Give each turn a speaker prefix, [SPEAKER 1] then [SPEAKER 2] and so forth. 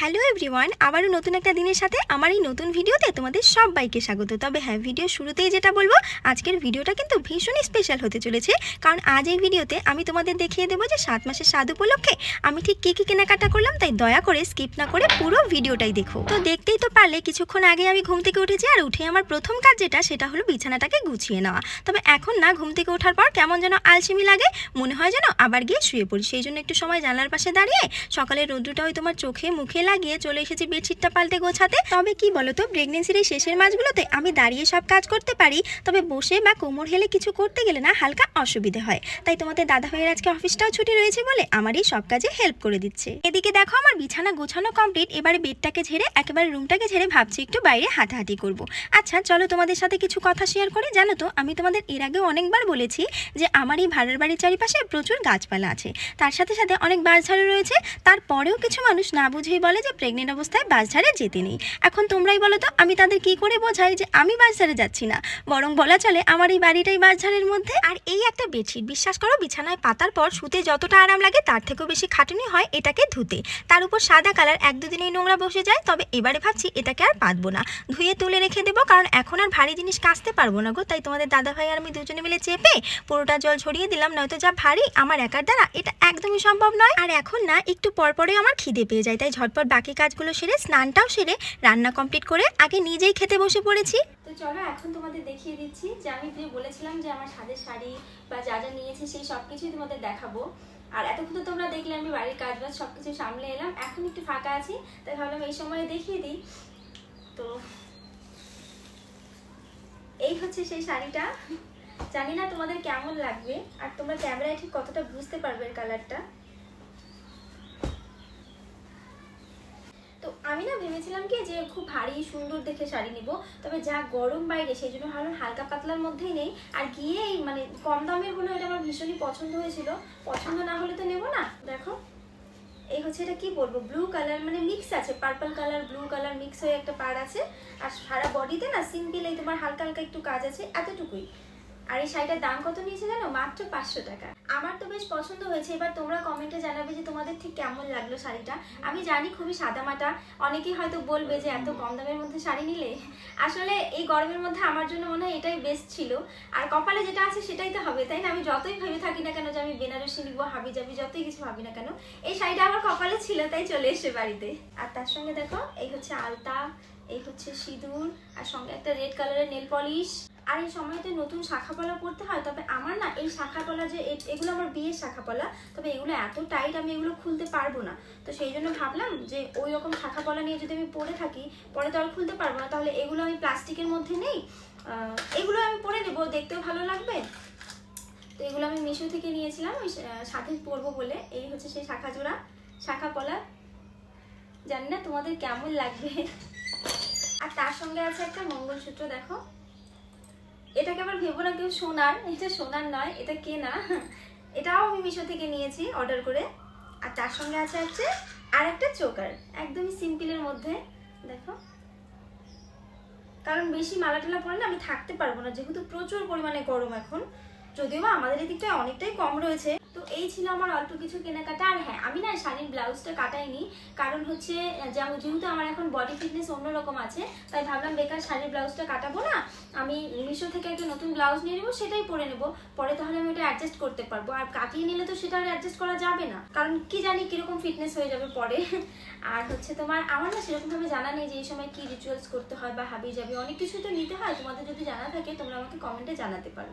[SPEAKER 1] Hello everyone, আবারও নতুন একটা দিনের সাথে আমার এই নতুন ভিডিওতে তোমাদের সবাইকে স্বাগত। তবে হ্যাঁ ভিডিও শুরুতেই যেটা বলব, আজকের ভিডিওটা কিন্তু ভীষণই স্পেশাল হতে চলেছে। কারণ আজ এই ভিডিওতে আমি তোমাদের দেখিয়ে দেবো যে সাত মাসের স্বাদ উপলক্ষে আমি ঠিক কী কী কেনাকাটা করলাম, তাই দয়া করে স্কিপ না করে পুরো ভিডিওটাই দেখো। তো দেখতেই তো পারলে কিছুক্ষণ আগে আমি ঘুম থেকে উঠেছি আর উঠে আমার প্রথম কাজ যেটা, সেটা হলো বিছানাটাকে গুছিয়ে নেওয়া। তবে এখন না, ঘুম থেকে ওঠার পর কেমন যেন আলসেমি লাগে, মনে হয় যেন আবার গিয়ে শুয়ে পড়ি। সেই জন্য একটু সময় জানলার পাশে দাঁড়িয়ে সকালের রোদ্রুটা ওই তোমার চোখে, মুখে লাগিয়ে চলে এসেছি বেডশিটটা পাল্টে গোছাতে। তবে কি বলো তো প্রেগনেন্সির এই শেষের মাসগুলোতে আমি দাঁড়িয়ে সব কাজ করতে পারি, তবে বসে বা কোমর হেলে কিছু করতে গেলে না হালকা অসুবিধে হয়। তাই তোমাদের দাদা ভাইয়ের আজকে অফিসটাও ছুটি রয়েছে বলে আমারই সব কাজে হেল্প করে দিচ্ছে। এদিকে দেখো, আমার বিছানা গোছানো কমপ্লিট এবারে বেডটাকে ঝেড়ে, একেবারে রুমটাকে ঝেড়ে ভাবছি একটু বাইরে হাঁটাহাঁটি করব। আচ্ছা চলো তোমাদের সাথে কিছু কথা শেয়ার করি। জানো তো, আমি তোমাদের এর আগেও অনেকবার বলেছি যে আমার এই ভাড়ার বাড়ির চারিপাশে প্রচুর গাছপালা আছে। তার সাথে সাথে অনেক বাঁশঝাড়ও রয়েছে। তারপরেও কিছু মানুষ না বুঝেই বলে যে প্রেগনেন্ট অবস্থায় বাসঝাড়ে যেতে নেই। এখন তোমরাই বলো তো, আমি তাদের কি করে বোঝাই যে আমি বাস বাসঝাড়ে যাচ্ছি না? বরং বলা চলে, আমার এই বাড়িটাই বাসঝাড়ের মধ্যে। আর এই একটা বেডশিট বিশ্বাস করো, বিছানায় পাতার পর শুতে যতটা আরাম লাগে, তার থেকেও বেশি খাটুনি হয় এটাকে ধুতে। তার উপর সাদা কালার এক দুদিনেই নোংরা বসে যায়, তবে এবারে ভাবছি এটাকে আর পাতবো না। ধুয়ে তুলে রেখে দেবো, কারণ এখন আর ভারী জিনিস কাচতে পারব না গো। তাই তোমাদের দাদা ভাই আর আমি দুজনে মিলে চেপে পুরোটা জল ছড়িয়ে দিলাম, নয়তো যা ভারী, আমার একার দ্বারা এটা একদমই সম্ভব নয়। আর এখন না, একটু পরপরে আমার খিদে পেয়ে যায়, তাই ঝটপট বাকি কাজগুলো সেরে, স্নানটাও সেরে রান্না কমপ্লিট করে আগে নিজেই খেতে বসে পড়েছি।
[SPEAKER 2] তো চলো, এখন তোমাদের দেখিয়ে দিচ্ছি যে আমি যে বলেছিলাম যে আমার সাদের শাড়ি বা যা যা নিয়েছি সেই সব কিছুই তোমাদের দেখাবো। আর এতক্ষণ তো তোমরা দেখলে আমি বাড়ির কাজ বাজ সব কিছু সামলে এলাম, এখন একটু ফাঁকা আছি, তাই ভাবলাম এই সময় দেখিয়ে দিই। তো এই হচ্ছে সেই শাড়িটা। জানি না তোমাদের কেমন লাগবে, আর তোমরা ক্যামেরায় ঠিক কতটা বুঝতে পারবে কালারটা তো আমি না ভেবেছিলাম কি যে খুব ভারী, সুন্দর দেখে শাড়ি নিব, তবে যা গরম বাইরে, সেই জন্য ভাবলাম হালকা পাতলার মধ্যেই নেই। আর গিয়ে এই মানে কম দামের হলো এটা আমার ভীষণই পছন্দ হয়েছিল। পছন্দ না হলে তো নেব না। দেখো, এই হচ্ছে এটা কি বলব? ব্লু কালার মানে মিক্স আছে purple colour blue colour mix হয়ে একটা পার আছে। আর সারা বডিতে না সিম্পল এই তোমার হালকা হালকা একটু কাজ আছে, এতটুকুই। আর এই শাড়িটার দাম কত নিয়েছে জানো? মাত্র পাঁচশো টাকা। আমার তো বেশ পছন্দ হয়েছে। এবার তোমরা কমেন্টে জানাবে যে তোমাদের ঠিক কেমন লাগল শাড়িটা। আমি জানি খুবই সাদামাটা। অনেকেই হয়তো বলবে যে এত কম দামের মধ্যে শাড়ি নিলে। আসলে এই গরমের মধ্যে আমার জন্য মনে হয় এটাই বেস্ট ছিল। আর কপালে যেটা আছে সেটাই তো হবে, তাই না? আমি যতই ভেবে থাকি না কেন যে আমি বেনারসি নিবো হাবি যাবি যতই কিছু ভাবি না কেন, এই শাড়িটা আমার কপালে ছিল, তাই চলে এসে বাড়িতে। আর তার সঙ্গে দেখো, এই হচ্ছে আলতা, এই হচ্ছে সিঁদুর, আর সঙ্গে একটা রেড কালারের নেল পলিশ আর এই সময়তে নতুন শাখা পলা পড়তে হয়, তবে আমার না এই শাখা পলা যে এগুলো আমার বিয়ের শাখা পলা তবে এগুলো এত টাইট আমি এগুলো খুলতে পারব না। তো সেই জন্য ভাবলাম যে ওই রকম শাখা পলা নিয়ে যদি আমি পরে থাকি, পরে তো আর খুলতে পারব না, তাহলে এগুলো আমি প্লাস্টিকের মধ্যে নেই এগুলো আমি পরে নেব, দেখতেও ভালো লাগবে। তো এগুলো আমি মিশো থেকে নিয়েছিলাম, ওই সাথে পরবো বলে, এই হচ্ছে সেই শাখা জোড়া শাখা পলা জানি না তোমাদের কেমন লাগবে। আর তার সঙ্গে আছে একটা মঙ্গলসূত্র, দেখো। এটাকে আবার ভেবো না কেউ সোনার এটা সোনার নয়, এটা কেনা। এটাও আমি মিশো থেকে নিয়েছি অর্ডার করে। আর তার সঙ্গে আছে হচ্ছে আর একটা চোকার, একদমই সিম্পলের মধ্যে, দেখো। কারণ বেশি মালা টালা পরে না আমি থাকতে পারব না, যেহেতু প্রচুর পরিমাণে গরম এখন, যদিও আমাদের এদিকটায় অনেকটাই কম রয়েছে। তো এই ছিল আমার অল্প কিছু কেনাকাটা। আর হ্যাঁ আমি না শাড়ির ব্লাউজটা কাটাইনি। কারণ হচ্ছে যেমন যেহেতু আমার এখন বডি ফিটনেস অন্যরকম আছে, তাই ভাবলাম বেকার শাড়ির ব্লাউজটা কাটাবো না। আমি মিশো থেকে একটা নতুন ব্লাউজ নিয়ে নেব, সেটাই পরে নেব। পরে তাহলে আমি ওটা অ্যাডজাস্ট করতে পারব। আর কাটিয়ে নিলে তো সেটা আর অ্যাডজাস্ট করা যাবে না। কারণ কি জানি কীরকম ফিটনেস হয়ে যাবে পরে। আর হচ্ছে তোমার, আমার না সেরকমভাবে জানা নেই যে এই সময় কী রিচুয়ালস করতে হয় বা হাবি যাবি অনেক কিছু তো নিতে হয়। তোমাদের যদি জানা থাকে, তোমরা আমাকে কমেন্টে জানাতে পারো।